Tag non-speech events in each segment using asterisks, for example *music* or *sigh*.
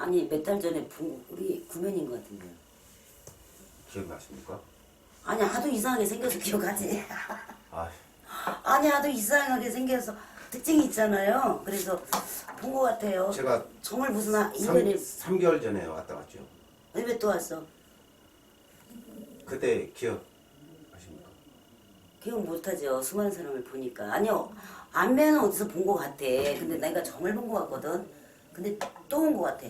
아니 몇 달 전에 부- 우리 구면인 것 같은데요. 기억나십니까? 아니 하도 이상하게 생겨서 *laughs* 기억하지. 아, 아니 하도 이상하게 생겨서 특징이 있잖아요. 그래서 본 것 같아요. 제가 정말 무슨 한 3, 1년에 3개월 전에 왔다 갔죠. 왜또 왔어? 그때 기억하십니까? 기억 못하죠. 수많은 사람을 보니까. 아니요. 안면은 어디서 본 것 같아. 근데 내가 정말 본 것 같거든. 근데 또 온 것 같아.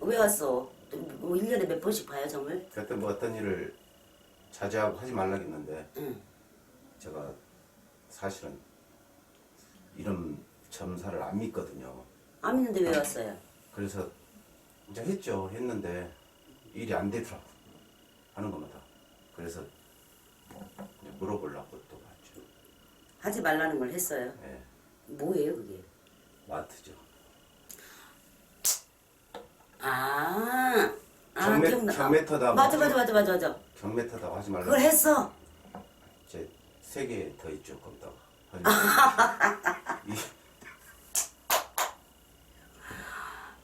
왜 왔어? 또뭐 1년에 몇 번씩 봐요, 정말? 그때 뭐 어떤 일을 자제하고 하지 말라 했는데 응. 제가 사실은 이런 점사를 안 믿거든요. 안 믿는데 왜 왔어요? 그래서 이제 했죠. 했는데 일이 안 되더라고. 하는 것마다. 그래서 이제 물어보려고 또 왔죠. 하지 말라는 걸 했어요. 예, 뭐예요, 그게? 마트죠. 아. 아, 경매- 기억나. 경매터다 맞아, 뭐. 맞아, 맞아, 맞아, 맞아. 경매타다고 하지 말라고. 그걸 했어. 이제 세개 더 있죠. 거기다가. *laughs* 이-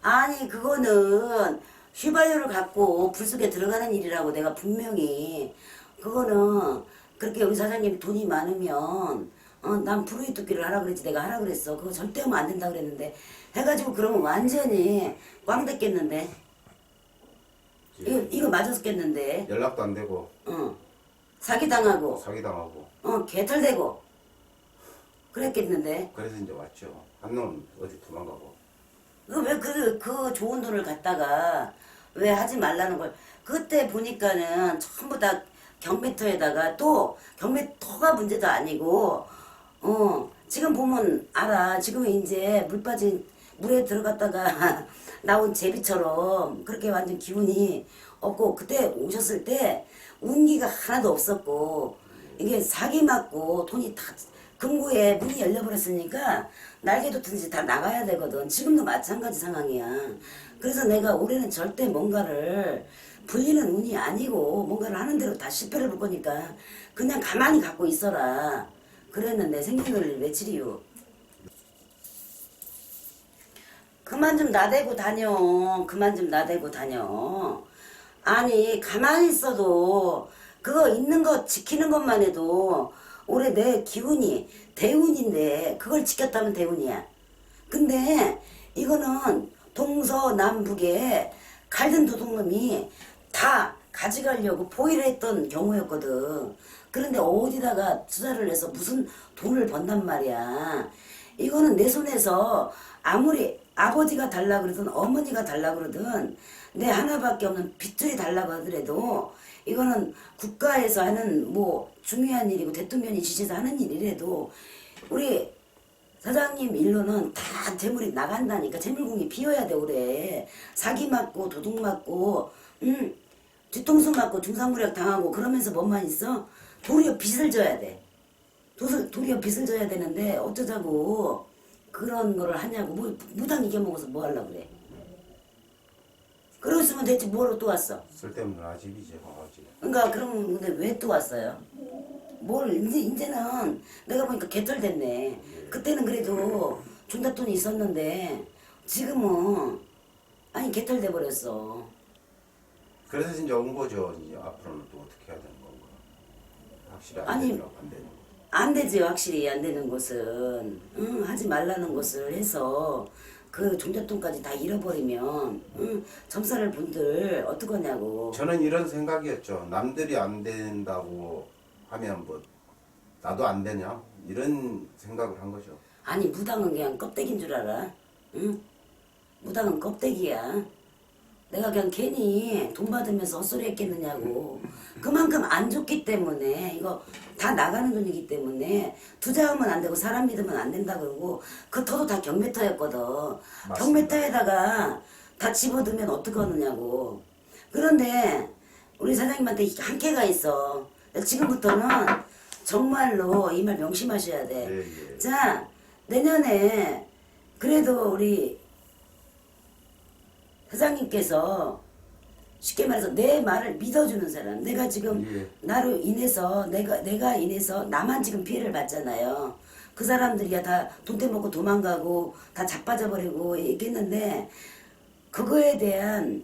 아니 그거는 휘발유를 갖고 불 속에 들어가는 일이라고 내가 분명히 그거는 그렇게 여기 사장님 돈이 많으면 어, 난 불의 뜯기를 하라 그랬지. 내가 하라 그랬어. 그거 절대 하면 안 된다 그랬는데. 해가지고 그러면 완전히 꽝 됐겠는데? 이거 이거 맞았겠는데? 연락도 안 되고. 어. 사기 당하고. 사기 당하고. 어 개털되고. 그랬겠는데? 그래서 이제 왔죠. 한놈 어디 도망가고. 그왜그 그 좋은 돈을 갖다가 왜 하지 말라는 걸. 그때 보니까는 전부 다 경매터에다가 또 경매터가 문제도 아니고 어 지금 보면 알아 지금은 이제 물 빠진 물에 들어갔다가 *laughs* 나온 제비처럼 그렇게 완전 기운이 없고 그때 오셨을 때 운기가 하나도 없었고 이게 사기 맞고 돈이 다 금고에 문이 열려버렸으니까 날개도 든지 다 나가야 되거든. 지금도 마찬가지 상황이야. 그래서 내가 올해는 절대 뭔가를 불리는 운이 아니고 뭔가를 하는 대로 다 실패를 볼 거니까 그냥 가만히 갖고 있어라. 그랬는데 생년을 며칠이요. 그만 좀 나대고 다녀. 그만 좀 나대고 다녀. 아니 가만히 있어도 그거 있는 거 지키는 것만 해도 올해 내 기운이 대운인데 그걸 지켰다면 대운이야. 근데 이거는 동서남북에 갈든 도둑놈이 다 가져가려고 포위를 했던 경우였거든. 그런데 어디다가 투자를 해서 무슨 돈을 번단 말이야. 이거는 내 손에서 아무리 아버지가 달라 그러든 어머니가 달라 그러든 내 하나밖에 없는 빚들이 달라고 하더라도 이거는 국가에서 하는 뭐 중요한 일이고 대통령이 지시해서 하는 일이라도 우리 사장님 일로는 다 재물이 나간다니까 재물공이 비어야 돼 올해. 사기 맞고 도둑 맞고 음 뒤통수 맞고 중상무력 당하고 그러면서 뭐만 있어 도리어 빚을 져야 돼 도서, 도리어 빚을 져야 되는데 어쩌자고 그런 거를 하냐고 뭐 무당 이겨먹어서 뭐 하려고 그래 그러으면 됐지 뭐로 또 왔어 쓸데없는 아집이지. 아집. 그러니까 그럼 근데 왜 또 왔어요? 뭘 이제 이제는 내가 보니까 개털됐네. 그때는 그래도 존다돈이 있었는데 지금은 아니 개털돼 버렸어. 그래서 이제 온 거죠. 이제 앞으로는 또 어떻게 해야 건가. 확실히 안 아니, 되더라고 안 되는 거. 안 되지 확실히 안 되는 것은 응, 하지 말라는 것을 해서 그 종잣돈까지 다 잃어버리면 응, 점사를 분들 어떡하냐고. 저는 이런 생각이었죠. 남들이 안 된다고 하면 뭐 나도 안 되냐 이런 생각을 한 거죠. 아니 무당은 그냥 껍데기인 줄 알아. 응? 무당은 껍데기야. 내가 그냥 괜히 돈 받으면서 헛소리 했겠느냐고. 그만큼 안 좋기 때문에 이거 다 나가는 돈이기 때문에 투자하면 안 되고 사람 믿으면 안 된다 그러고 그 터도 다 경매터였거든. 경매터에다가 다 집어두면 어떡하느냐고. 그런데 우리 사장님한테 한계가 있어. 지금부터는 정말로 이 말 명심하셔야 돼. 예, 예. 자, 내년에 그래도 우리 사장님께서 쉽게 말해서 내 말을 믿어주는 사람. 내가 지금 예. 나로 인해서 내가 내가 인해서 나만 지금 피해를 받잖아요. 그 사람들이야 다돈 떼먹고 도망가고 다 자빠져 버리고 얘기했는데 그거에 대한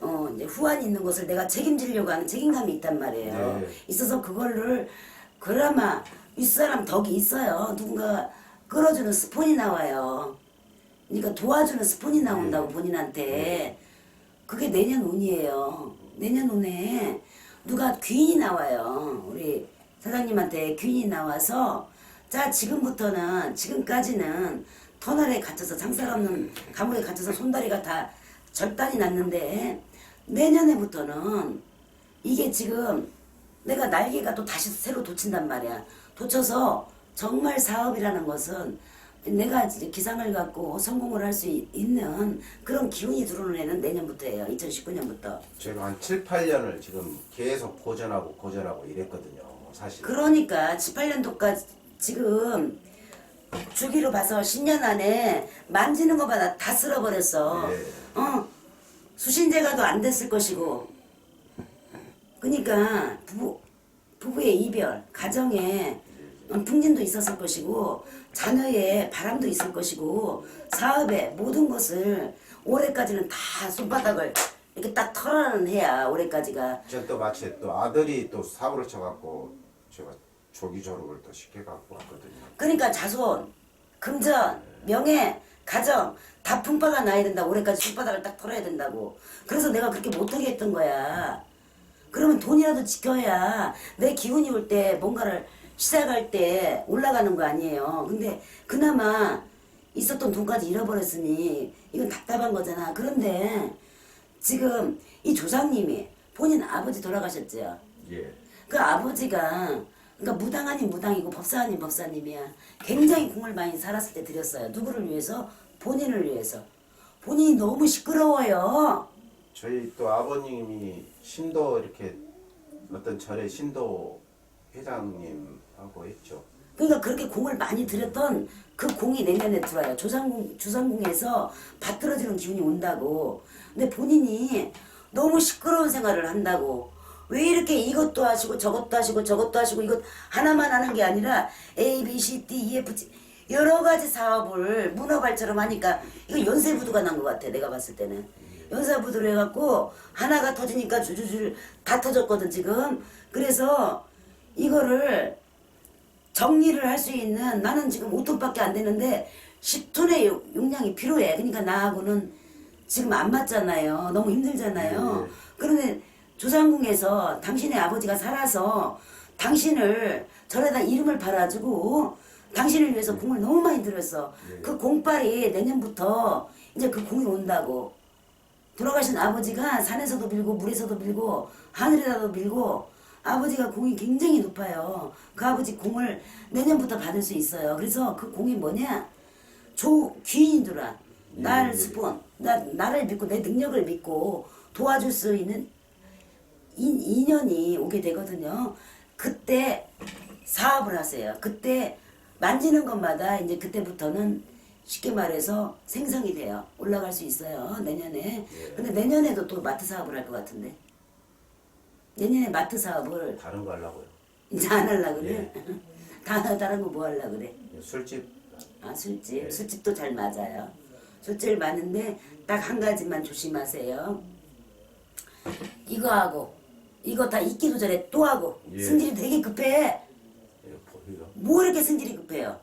어 이제 후환이 있는 것을 내가 책임지려고 하는 책임감이 있단 말이에요. 네. 있어서 그거를 그나마 윗사람 덕이 있어요. 누군가 끌어주는 스폰이 나와요. 그러니까 도와주는 스폰이 나온다고 네. 본인한테 그게 내년 운이에요. 내년 운에 누가 귀인이 나와요. 우리 사장님한테 귀인이 나와서 자 지금부터는 지금까지는 터널에 갇혀서 장사가 없는 감옥에 갇혀서 손다리가 다 절단이 났는데 내년에부터는 이게 지금 내가 날개가 또 다시 새로 돋친단 말이야. 돋쳐서 정말 사업이라는 것은 내가 기상을 갖고 성공을 할 수 있는 그런 기운이 들어오는 애는 내년부터예요. 2019년부터. 제가 한 7, 8년을 지금 계속 고전하고 고전하고 이랬거든요. 사실. 그러니까 7, 8년도까지 지금 주기로 봐서 10년 안에 만지는 것마다 다 쓸어버렸어. 네. 어, 수신제가도 안 됐을 것이고. 그러니까 부부, 부부의 이별, 가정에 어, 풍진도 있었을 것이고, 자녀의 바람도 있을 것이고, 사업에 모든 것을 올해까지는 다 손바닥을 이렇게 딱 털어내야 올해까지가 제가 또 마치 또 아들이 또 사고를 쳐갖고 제가 조기 졸업을 또 시켜갖고 왔거든요. 그러니까 자손, 금전, 명예, 가정 다 풍파가 나야 된다. 올해까지 손바닥을 딱 털어야 된다고. 그래서 내가 그렇게 못하게 했던 거야. 그러면 돈이라도 지켜야 내 기운이 올 때 뭔가를 시작할 때 올라가는 거 아니에요. 근데 그나마 있었던 돈까지 잃어버렸으니 이건 답답한 거잖아. 그런데 지금 이 조상님이 본인 아버지 돌아가셨죠. 예. 그 아버지가 그러니까 무당 아닌 무당이고 법사 아닌 법사님이야. 굉장히 공을 많이 살았을 때 드렸어요. 누구를 위해서? 본인을 위해서. 본인이 너무 시끄러워요. 저희 또 아버님이 신도 이렇게 어떤 절의 신도 회장님하고 했죠. 그러니까 그렇게 공을 많이 들였던 그 공이 내년에 들어와요. 조상궁, 주상궁에서 받들어지는 기운이 온다고. 근데 본인이 너무 시끄러운 생활을 한다고. 왜 이렇게 이것도 하시고 저것도 하시고 저것도 하시고 이것 하나만 하는 게 아니라 A, B, C, D, E, F, G 여러 가지 사업을 문어발처럼 하니까 이거 연쇄부도가 난 것 같아. 내가 봤을 때는. 연쇄부도를 해갖고 하나가 터지니까 줄줄줄 다 터졌거든 지금. 그래서 이거를 정리를 할 수 있는 나는 지금 5톤밖에 안 되는데 10톤의 용- 용량이 필요해. 그러니까 나하고는 지금 안 맞잖아요. 너무 힘들잖아요. 네. 그런데 조상궁에서 당신의 아버지가 살아서 당신을 절에다 이름을 팔아주고 당신을 위해서 공을 너무 많이 들였어. 네. 그 공빨이 내년부터 이제 그 공이 온다고. 돌아가신 아버지가 산에서도 빌고 물에서도 빌고 하늘에다도 빌고 아버지가 공이 굉장히 높아요. 그 아버지 공을 내년부터 받을 수 있어요. 그래서 그 공이 뭐냐? 조 귀인들아 날 예, 예. 스폰 나 나를 믿고 내 능력을 믿고 도와줄 수 있는 인, 인연이 오게 되거든요. 그때 사업을 하세요. 그때 만지는 것마다 이제 그때부터는 쉽게 말해서 생성이 돼요. 올라갈 수 있어요. 내년에. 예. 근데 내년에도 또 마트 사업을 할 것 같은데. 내년에 마트 사업을 다른 거 하려고요. 이제 안 하려고 그래. 예. *laughs* 다 다른 거 뭐 하려고 그래. 술집 아 술집 예. 술집도 잘 맞아요. 술집 맞는데 딱 한 가지만 조심하세요. 이거 하고 이거 다 있기도 전에 또 하고 예. 승질이 되게 급해. 예, 보기가 뭐 이렇게 승질이 급해요.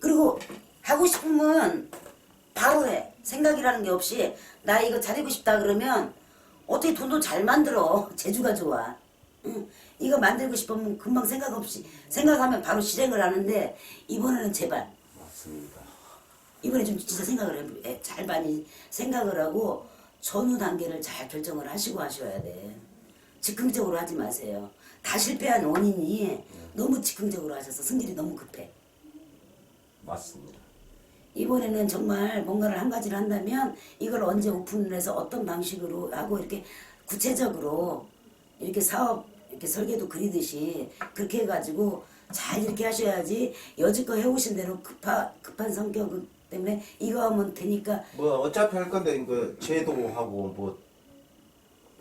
그리고 하고 싶으면 바로 해. 생각이라는 게 없이 나 이거 잘하고 싶다 그러면 어떻게 돈도 잘 만들어. *laughs* 재주가 좋아. 응. 이거 만들고 싶으면 금방 생각 없이 생각하면 바로 실행을 하는데 이번에는 제발 맞습니다. 이번에 좀 진짜 생각을 해, 해- 잘 많이 생각을 하고 전후 단계를 잘 결정을 하시고 하셔야 돼. 즉흥적으로 하지 마세요. 다 실패한 원인이 너무 즉흥적으로 하셔서 승질이 너무 급해. 맞습니다. 이번에는 정말 뭔가를 한 가지를 한다면 이걸 언제 오픈을 해서 어떤 방식으로 하고 이렇게 구체적으로 이렇게 사업 이렇게 설계도 그리듯이 그렇게 해가지고 잘 이렇게 하셔야지 여지껏 해오신 대로 급하, 급한 성격 때문에 이거 하면 되니까 뭐 어차피 할 건데 그 제도하고 뭐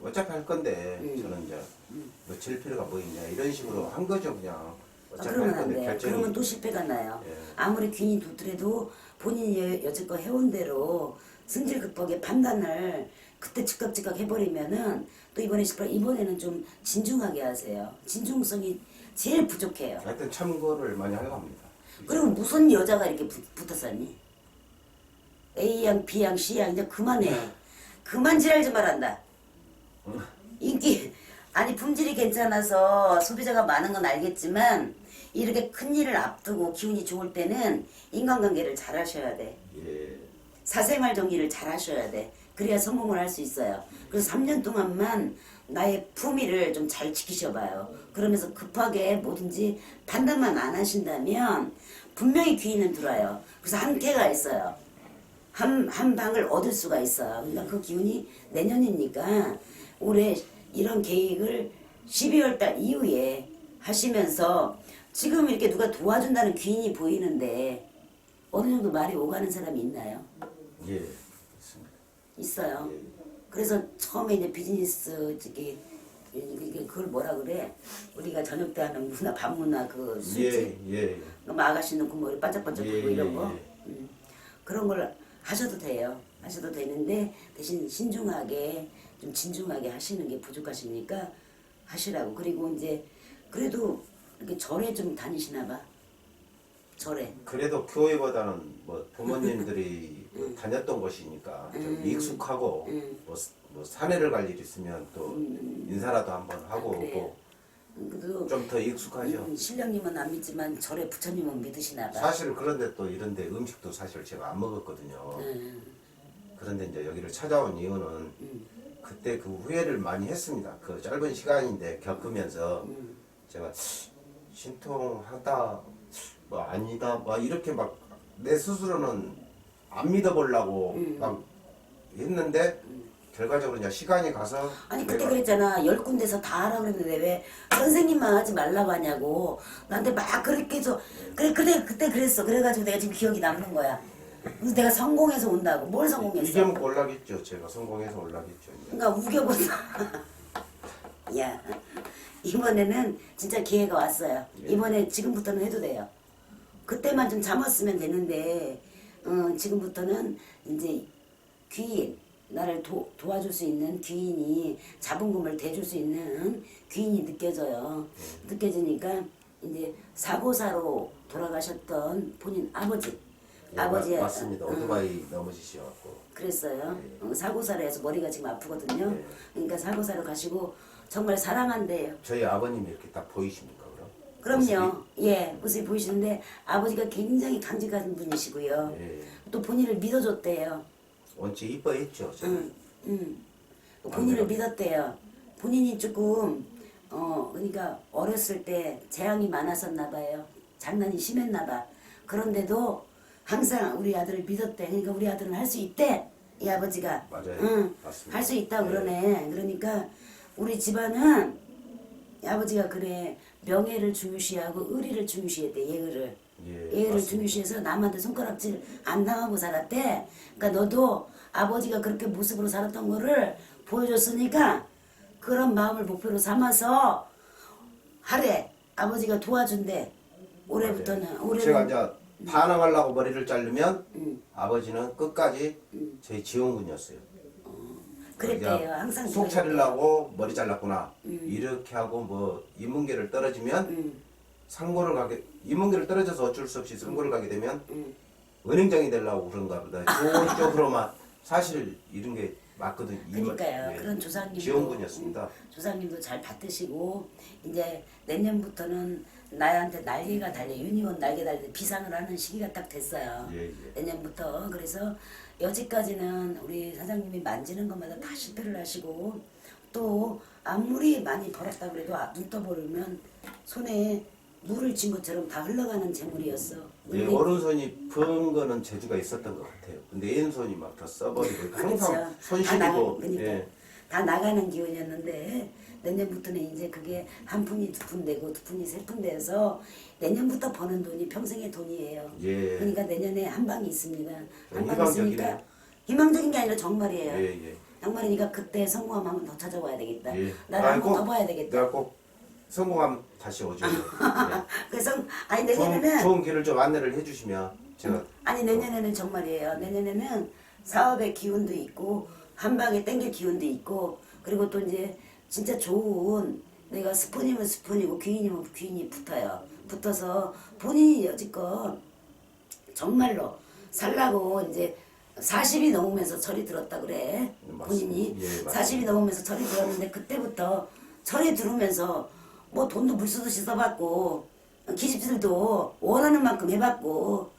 어차피 할 건데 음. 저는 이제 뭐질 필요가 뭐 있냐 이런 식으로 한 거죠 그냥 아, 어차피 그러면 할안 건데 돼요. 결정이 그러면 또 실패가 나요. 예. 아무리 균이 좋더라도 본인이 여- 여지껏 해온 대로 승질 극복의 판단을 그때 즉각 즉각 해버리면은 또 이번에 싶어 이번에는 좀 진중하게 하세요. 진중성이 제일 부족해요. 하여튼 참고를 많이 하려고 합니다. 그리고 무슨 여자가 이렇게 붙, 붙었었니? A양, B양, C양 이제 그만해. 그만 지랄 좀 말한다. 인기 아니 품질이 괜찮아서 소비자가 많은 건 알겠지만 이렇게 큰 일을 앞두고 기운이 좋을 때는 인간관계를 잘 하셔야 돼. 예. 사생활 정리를 잘 하셔야 돼. 그래야 성공을 할 수 있어요. 그래서 3년 동안만 나의 품위를 좀 잘 지키셔봐요. 그러면서 급하게 뭐든지 판단만 안 하신다면 분명히 귀인은 들어요. 그래서 한계가 있어요. 한, 한 방을 얻을 수가 있어요. 그러니까 그 기운이 내년이니까 올해 이런 계획을 12월 달 이후에 하시면서 지금 이렇게 누가 도와준다는 귀인이 보이는데 어느 정도 말이 오가는 사람이 있나요? 예. 있습니다. 있어요. 예. 그래서 처음에 이제 비즈니스 이게 그걸 뭐라 그래? 우리가 저녁 때 하는 문화 밤문화 그 예. 술집 예. 그럼 아가씨 놓고 머리 반짝반짝 예, 하고 이런 예, 거 예. 음, 그런 걸 하셔도 돼요. 하셔도 되는데 대신 신중하게 좀 진중하게 하시는 게 부족하시니까 하시라고 그리고 이제 그래도 이렇게 절에 좀 다니시나 봐. 절에. 그래도 교회보다는 뭐 부모님들이 뭐 *laughs* 다녔던 곳이니까 좀 익숙하고 음. 뭐, 뭐 산에를 갈 일 있으면 또 인사라도 한번 하고 아, 그래요? 오고 그래도 좀 더 익숙하죠. 음, 신령님은 안 믿지만 절에 부처님은 믿으시나 봐. 사실 그런데 또 이런데 음식도 사실 제가 안 먹었거든요. 음, 그런데 이제 여기를 찾아온 이유는 음, 그때 그 후회를 많이 했습니다. 그 짧은 시간인데 겪으면서 음. 제가 신통하다 뭐 아니다 뭐 이렇게 막 내 스스로는 안 믿어보려고 음. 막 했는데 결과적으로 이제 시간이 가서 아니 그때 내가 그랬잖아 열 군데서 다 하라 그랬는데 왜 선생님만 하지 말라고 하냐고 나한테 막 그렇게 해서 그래 그래 그때 그랬어 그래가지고 내가 지금 기억이 남는 거야 그래서 내가 성공해서 온다고 뭘 성공했어 이겨먹고 올라겠죠. 제가 성공해서 올라겠죠. 이제. 그러니까 우겨보자 *laughs* 야 이번에는 진짜 기회가 왔어요 예. 이번에 지금부터는 해도 돼요 그때만 좀 참았으면 되는데 어, 지금부터는 이제 귀인 나를 도, 도와줄 수 있는 귀인이 자본금을 대줄 수 있는 귀인이 느껴져요. 느껴지니까 이제 사고사로 돌아가셨던 본인 아버지 예, 아버지 맞, 맞습니다. 어, 오토바이 넘어지셔갖고 그랬어요. 어, 사고사로 해서 머리가 지금 아프거든요. 네. 그러니까 사고사로 가시고 정말 사랑한대요. 저희 아버님이 이렇게 딱 보이십니까 그럼? 그럼요. 예, 모습이 보이시는데 아버지가 굉장히 강직한 분이시고요. 모습이? 예. 또 본인을 믿어줬대요. 원체 이뻐했죠. 제가. 응, 응. 본인을 믿었대요. 본인이 조금 어 그러니까 어렸을 때 재앙이 많았었나 봐요. 장난이 심했나 봐. 그런데도 항상 우리 아들을 믿었대. 그러니까 우리 아들은 할 수 있대. 이 아버지가. 맞아요. 응. 맞습니다. 할 수 있다 네. 그러네. 그러니까 우리 집안은 이 아버지가 그래 명예를 중요시하고 의리를 중요시했대. 예의를. 예, 예의를. 중요시해서 남한테 손가락질 안 당하고 살았대. 그러니까 너도 아버지가 그렇게 모습으로 살았던 거를 보여줬으니까 그런 마음을 목표로 삼아서 하래. 아버지가 도와준대. 올해부터는 맞아요. 올해는 제가 이제 반항하려고 머리를 자르면 음. 아버지는 끝까지 저희 지원군이었어요. 그랬대요. 이제 항상 속 그랬대요. 차리려고 머리 잘랐구나. 이렇게 하고 뭐 인문계를 떨어지면 음, 상고를 가게 인문계를 떨어져서 어쩔 수 없이 상고를 가게 되면 음. 은행장이 되려고 그런가 보다. 좋은 쪽으로만 *laughs* 사실 이런 게 맞거든. 요 그러니까요. 그런 조상님도 지원군이었습니다. 조상님도 잘 받으시고 이제 내년부터는 나한테 날개가 달려 유니콘 날개 달려 비상을 하는 시기가 딱 됐어요. 예, 예. 내년부터 그래서 여지까지는 우리 사장님이 만지는 것마다 다 실패를 하시고 또 아무리 많이 벌었다 그래도 아, 눈 떠보면 손에 물을 쥔 것처럼 다 흘러가는 재물이었어. 예, 근데 오른손이 번 거는 재주가 있었던 것 같아요. 근데 왼손이 막더 써버리고 항상 그렇죠. 손다 나가, 시리고 그러니까 예. 다 나가는 기운이었는데 내년부터는 이제 그게 한 푼이 두 푼 되고 두 푼이 세 푼 돼서 내년부터 버는 돈이 평생의 돈이에요. 예. 그러니까 내년에 한 방이 있습니다. 한 방이 희망적이네요. 있으니까 희망적인 게 아니라 정말이에요. 예, 예. 정말이니까 그때 성공하면 한번 더 찾아와야 되겠다. 예. 나를 아이, 한번 꼭 더 봐야 되겠다. 내가 꼭 성공하면 다시 오죠. 예. *laughs* 그래서 아니 좋은, 내년에는 좋은 길을 좀 안내를 해주시면 제가 아니 내년에는 정말이에요. 내년에는 사업의 기운도 있고 한 방에 땡길 기운도 있고 그리고 또 이제 진짜 좋은 내가 스푼이면 스푼이고 귀인이면 귀인이 붙어요. 붙어서 본인이 여지껏 정말로 살라고 이제 40이 넘으면서 철이 들었다 그래. 네. 본인이 예, 맞습니다. 40이 넘으면서 철이 들었는데 그때부터 철이 들으면서 뭐 돈도 물쓰듯이 써봤고 기집들도 원하는 만큼 해봤고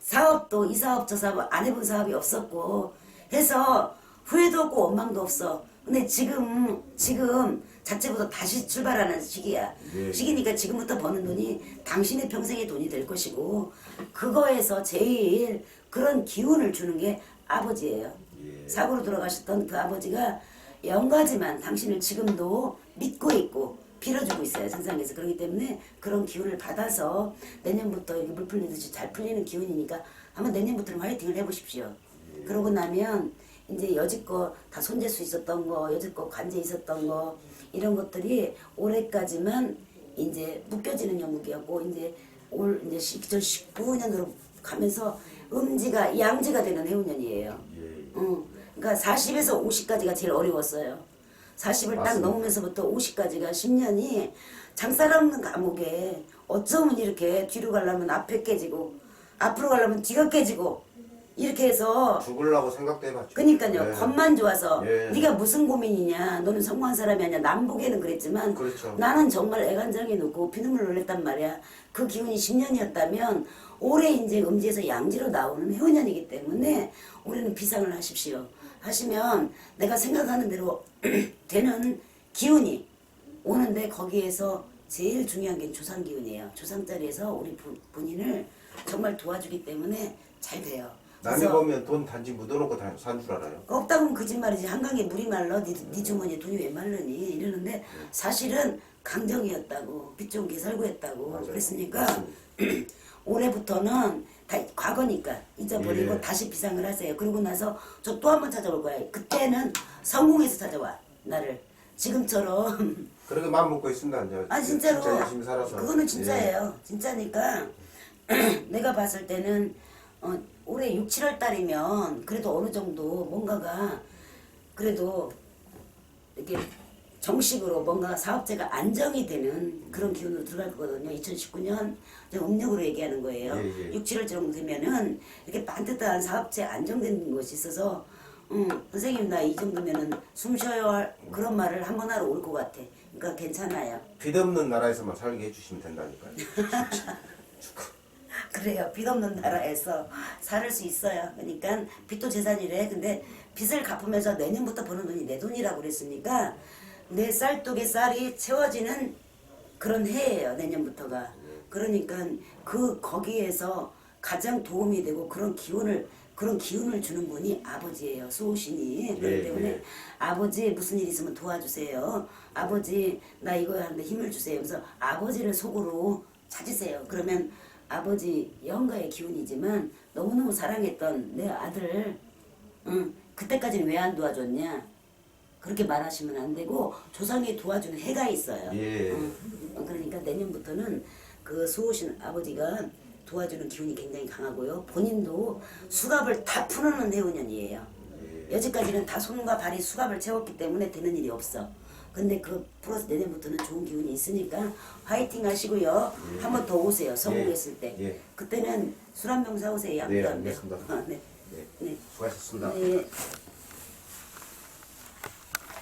사업도 이 사업 저 사업 안 해본 사업이 없었고 해서 후회도 없고 원망도 없어. 근데 지금 지금 자체부터 다시 출발하는 시기야. 예. 시기니까 지금부터 버는 돈이 당신의 평생의 돈이 될 것이고 그거에서 제일 그런 기운을 주는 게 아버지예요. 예. 사고로 돌아가셨던 그 아버지가 영가지만 당신을 지금도 믿고 있고 빌어주고 있어요 세상에서 그렇기 때문에 그런 기운을 받아서 내년부터 이렇게 물 풀리듯이 잘 풀리는 기운이니까 한번 내년부터는 화이팅을 해보십시오. 그러고 나면 이제 여지껏 다 손댈 수 있었던 거, 여지껏 관제 있었던 거 이런 것들이 올해까지만 이제 묶여지는 영국이었고 이제 올 이제 2019년으로 가면서 음지가 양지가 되는 해운년이에요. 예. 응. 그러니까 40에서 50까지가 제일 어려웠어요. 40을 딱 맞습니다. 넘으면서부터 50까지가 10년이 장살 없는 감옥에 어쩌면 이렇게 뒤로 가려면 앞에 깨지고 앞으로 가려면 뒤가 깨지고 이렇게 해서 죽으려고 생각도 해봤죠. 그러니까요 예. 겉만 좋아서 예. 네가 무슨 고민이냐 너는 성공한 사람이 아니야 남 보기에는 그랬지만 그렇죠. 나는 정말 애간장에 놓고 피눈물 흘렸단 말이야 그 기운이 10년이었다면 올해 이제 음지에서 양지로 나오는 해운년이기 때문에 올해는 비상을 하십시오 하시면 내가 생각하는 대로 *clears throat* 되는 기운이 오는데 거기에서 제일 중요한 게 조상 기운이에요 조상 자리에서 우리 부- 본인을 정말 도와주기 때문에 잘 돼요 남이 그래서 보면 돈 단지 묻어놓고 산줄 알아요. 없다 보면 거짓말이지 한강에 물이 말라 네, 네 주머니에 돈이 왜 말르니 이러는데 사실은 강정이었다고 빚 좋은 게 살고 했다고 맞아요. 그랬으니까 맞습니다. *clears throat* 올해부터는 다 잊과거니까 잊어버리고 예. 다시 비상을 하세요 그러고 나서 저 또 한 번 찾아올 거야 그때는 성공해서 찾아와 나를 지금처럼 *laughs* 그렇게 마음 먹고 있습니다. 이제 아 진짜로 진짜 열심히 살아서. 그거는 예. 진짜예요 진짜니까 *clears throat* 내가 봤을 때는 어, 올해 6, 7월 달이면 그래도 어느 정도 뭔가가 그래도 이렇게 정식으로 뭔가 사업체가 안정이 되는 그런 기운으로 들어갈 거거든요. 2019년 음력으로 얘기하는 거예요. 예, 예. 6, 7월 정도 되면은 이렇게 반듯한 사업체 안정된 것이 있어서 음, 선생님 나 이 정도면은 숨 쉬어야 할 그런 말을 한 번 하러 올 것 같아. 그러니까 괜찮아요. 빚 없는 나라에서만 살게 해주시면 된다니까요. *laughs* 그래요. 빚 없는 나라에서 살을 수 있어요. 그러니까 빚도 재산이래. 근데 빚을 갚으면서 내년부터 버는 돈이 내 돈이라고 그랬으니까 내 쌀독에 쌀이 채워지는 그런 해예요. 내년부터가. 그러니까 그 거기에서 가장 도움이 되고 그런 기운을 그런 기운을 주는 분이 아버지예요. 수호신이. 그렇기 예, 때문에 예. 아버지 무슨 일 있으면 도와주세요. 아버지 나 이거 하는데 힘을 주세요. 그래서 아버지를 속으로 찾으세요. 그러면 아버지 영가의 기운이지만 너무너무 사랑했던 내 아들 응, 그때까지는 왜 안 도와줬냐 그렇게 말하시면 안 되고 조상이 도와주는 해가 있어요. 예. 응. 그러니까 내년부터는 그 수호신 아버지가 도와주는 기운이 굉장히 강하고요. 본인도 수갑을 다 풀어놓은 해운년이에요. 예. 여지까지는 다 손과 발이 수갑을 채웠기 때문에 되는 일이 없어. 근데 그 플러스 내년부터는 좋은 기운이 있으니까 화이팅 하시고요. 한번 더 오세요. 성공했을 때. 예. 그때는 술 한 병 사오세요. 양도 네, 한 병. 알겠습니다. 어, 네. 네. 네. 수고하셨습니다. 네.